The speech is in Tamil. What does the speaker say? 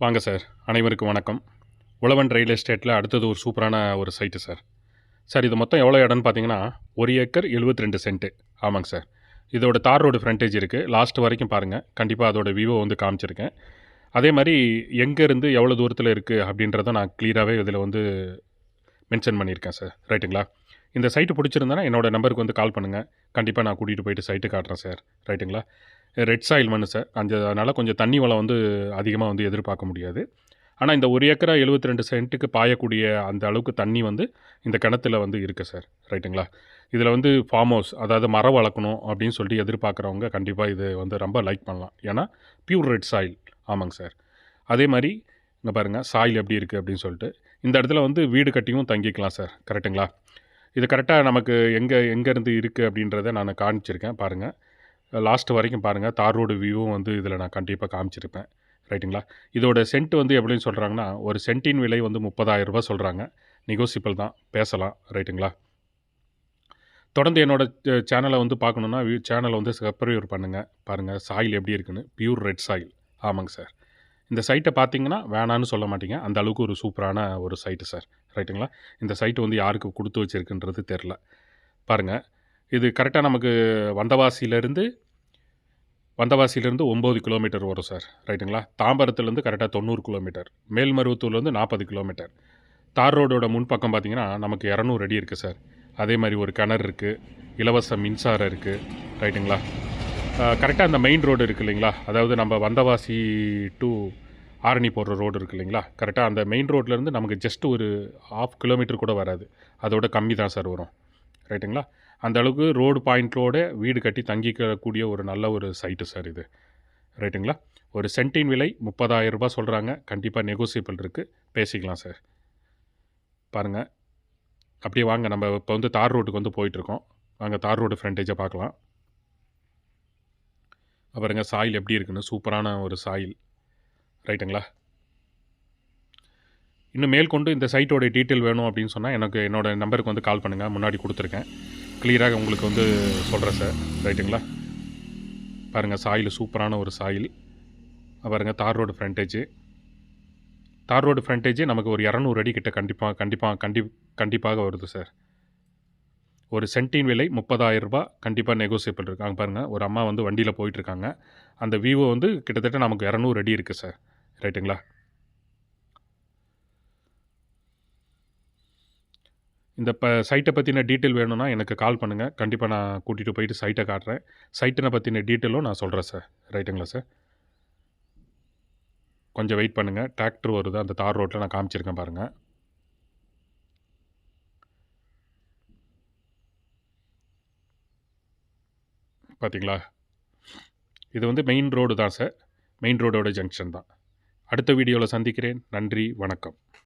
வாங்க சார். அனைவருக்கும் வணக்கம். உழவன் ரயில் எஸ்டேட்டில் அடுத்தது ஒரு சூப்பரான ஒரு சைட்டு சார். சார் இது மொத்தம் எவ்வளோ இடம்னு பார்த்தீங்கன்னா ஒரு ஏக்கர் 72 ரெண்டு சென்ட்டு ஆமாங்க சார். இதோட தார் ரோடு ஃப்ரண்டேஜ் இருக்குது லாஸ்ட் வரைக்கும் பாருங்கள் கண்டிப்பாக அதோட விவோ வந்து காமிச்சிருக்கேன். அதே மாதிரி எங்கேருந்து எவ்வளோ தூரத்தில் இருக்குது அப்படின்றத நான் க்ளியராகவே இதில் வந்து மென்ஷன் பண்ணியிருக்கேன் சார். ரைட்டுங்களா இந்த சைட்டு பிடிச்சிருந்தேன்னா என்னோடய நம்பருக்கு வந்து கால் பண்ணுங்கள் கண்டிப்பாக நான் கூட்டிகிட்டு போயிட்டு சைட்டு காட்டுறேன் சார். ரைட்டுங்களா ரெட் சாயில் மண் சார் அந்த அதனால் கொஞ்சம் தண்ணி வளம் வந்து அதிகமாக வந்து எதிர்பார்க்க முடியாது. ஆனால் இந்த ஒரு ஏக்கரா 72 ரெண்டு சென்ட்டுக்கு பாயக்கூடிய அந்த அளவுக்கு தண்ணி வந்து இந்த கிணத்துல வந்து இருக்குது சார் ரைட்டுங்களா இதில் வந்து ஃபார்ம் ஹவுஸ் அதாவது மரம் வளர்க்கணும் அப்படின்னு சொல்லிட்டு எதிர்பார்க்குறவங்க கண்டிப்பாக இது வந்து ரொம்ப லைக் பண்ணலாம். ஏன்னா பியூர் ரெட் சாயில் ஆமாங்க சார் அதே மாதிரி இங்கே பாருங்கள் சாயில் எப்படி இருக்குது அப்படின்னு சொல்லிட்டு இந்த இடத்துல வந்து வீடு கட்டியும் தங்கிக்கலாம் சார் கரெக்டுங்களா இது கரெக்டாக நமக்கு எங்கே எங்கேருந்து இருக்குது அப்படின்றத நான் காமிச்சிருக்கேன் பாருங்கள் லாஸ்ட் வரைக்கும் பாருங்கள் தார் ரோடு வியூவும் வந்து இதில் நான் கண்டிப்பாக காமிச்சிருப்பேன். ரைட்டுங்களா? இதோட சென்ட் வந்து எப்படின்னு சொல்கிறாங்கன்னா ஒரு சென்ட்டின் விலை வந்து முப்பதாயிரம் சொல்கிறாங்க நெகோசியபிள் தான். பேசலாம். ரைட்டுங்களா? தொடர்ந்து என்னோட சேனலை வந்து பார்க்கணுன்னா சேனலை வந்து சப்ஸ்கிரைப் பண்ணுங்கள் பாருங்கள் சாயில் எப்படி இருக்குன்னு. பியூர் ரெட் சாயில் ஆமாங்க சார். இந்த சைட்டை பார்த்தீங்கன்னா வேணான்னு சொல்ல மாட்டீங்க. அந்த அளவுக்கு ஒரு சூப்பரான ஒரு சைட்டு சார். ரைட்டுங்களா? இந்த சைட்டு வந்து யாருக்கு கொடுத்து வச்சிருக்குன்றது தெரில பாருங்கள் இது கரெக்டாக நமக்கு வந்தவாசியிலேருந்து வந்தவாசியிலேருந்து ஒம்பது கிலோமீட்டர் வரும் சார் ரைட்டுங்களா? தாம்பரத்துலேருந்து கரெக்டாக தொண்ணூறு கிலோமீட்டர் மேல்மருவத்தூர்லேருந்து நாற்பது கிலோமீட்டர். தார் ரோடோட முன்பக்கம் பார்த்தீங்கன்னா நமக்கு இரநூறு அடி இருக்குது சார். அதே மாதிரி ஒரு கிணறு இருக்குது இலவச மின்சாரம் இருக்குது ரைட்டுங்களா? கரெக்டாக அந்த மெயின் ரோடு இருக்குது இல்லைங்களா? அதாவது நம்ம வந்தவாசி டு ஆரணி போடுற ரோடு இருக்குது இல்லைங்களா? கரெக்டாக அந்த மெயின் ரோட்லேருந்து நமக்கு ஜஸ்ட் ஒரு ஆஃப் கிலோமீட்டர் கூட வராது. அதோட கம்மி தான் சார் வரும். ரைட்டுங்களா? அந்த அளவுக்கு ரோடு பாயிண்ட்லோடு வீடு கட்டி தங்கிக்கக்கூடிய ஒரு நல்ல ஒரு சைட்டு சார் இது. ரைட்டுங்களா? ஒரு சென்ட்டின் விலை முப்பதாயிரம் ரூபாய் சொல்கிறாங்க கண்டிப்பாக நெகோசியபிள் இருக்குது பேசிக்கலாம் சார். பாருங்கள் அப்படியே வாங்க. நம்ம இப்போ வந்து தார் ரோட்டுக்கு வந்து போயிட்டுருக்கோம். வாங்க தார் ரோடு ஃப்ரண்டேஜை பார்க்கலாம். பாருங்க சாயில் எப்படி இருக்குன்னு. சூப்பரான ஒரு சாயில். ரைட்டுங்களா? இன்னும் மேற்கொண்டு இந்த சைட்டோட டீட்டெயில் வேணும் அப்படின்னு சொன்னால் எனக்கு என்னோட நம்பருக்கு வந்து கால் பண்ணுங்கள் முன்னாடி கொடுத்துருக்கேன். கிளியராக உங்களுக்கு வந்து சொல்கிறேன் சார் ரைட்டுங்களா பாருங்கள் சாயில் சூப்பரான ஒரு சாயில் பாருங்கள் tar road frontage tar road frontage நமக்கு ஒரு இரநூறு அடி கிட்ட கண்டிப்பாக கண்டிப்பாக கண்டி கண்டிப்பாக வருது சார் ஒரு சென்ட்டின் விலை முப்பதாயிரரூபா கண்டிப்பாக நெகோசியபிள் இருக்காங்க பாருங்கள் ஒரு அம்மா வந்து வண்டியில் போயிட்டுருக்காங்க அந்த வீவோ வந்து கிட்டத்தட்ட நமக்கு இரநூறு அடி இருக்குது சார் ரைட்டுங்களா இந்த ப சைட்டை பற்றின டீட்டெயில் வேணும்னா எனக்கு கால் பண்ணுங்கள் கண்டிப்பாக நான் கூட்டிகிட்டு போயிட்டு சைட்டை காட்டுறேன். சைட்டினை பற்றின டீட்டெயிலும் நான் சொல்கிறேன் சார் ரைட்டுங்களா சார் கொஞ்சம் வெயிட் பண்ணுங்கள் டிராக்டர் வருது. அந்த தார் ரோட்டில் நான் காமிச்சிருக்கேன் பாருங்கள் பார்த்தீங்களா இது வந்து மெயின் ரோடு தான் சார் மெயின் ரோடோட ஜங்ஷன் தான். அடுத்த வீடியோவில் சந்திக்கிறேன். நன்றி. வணக்கம்.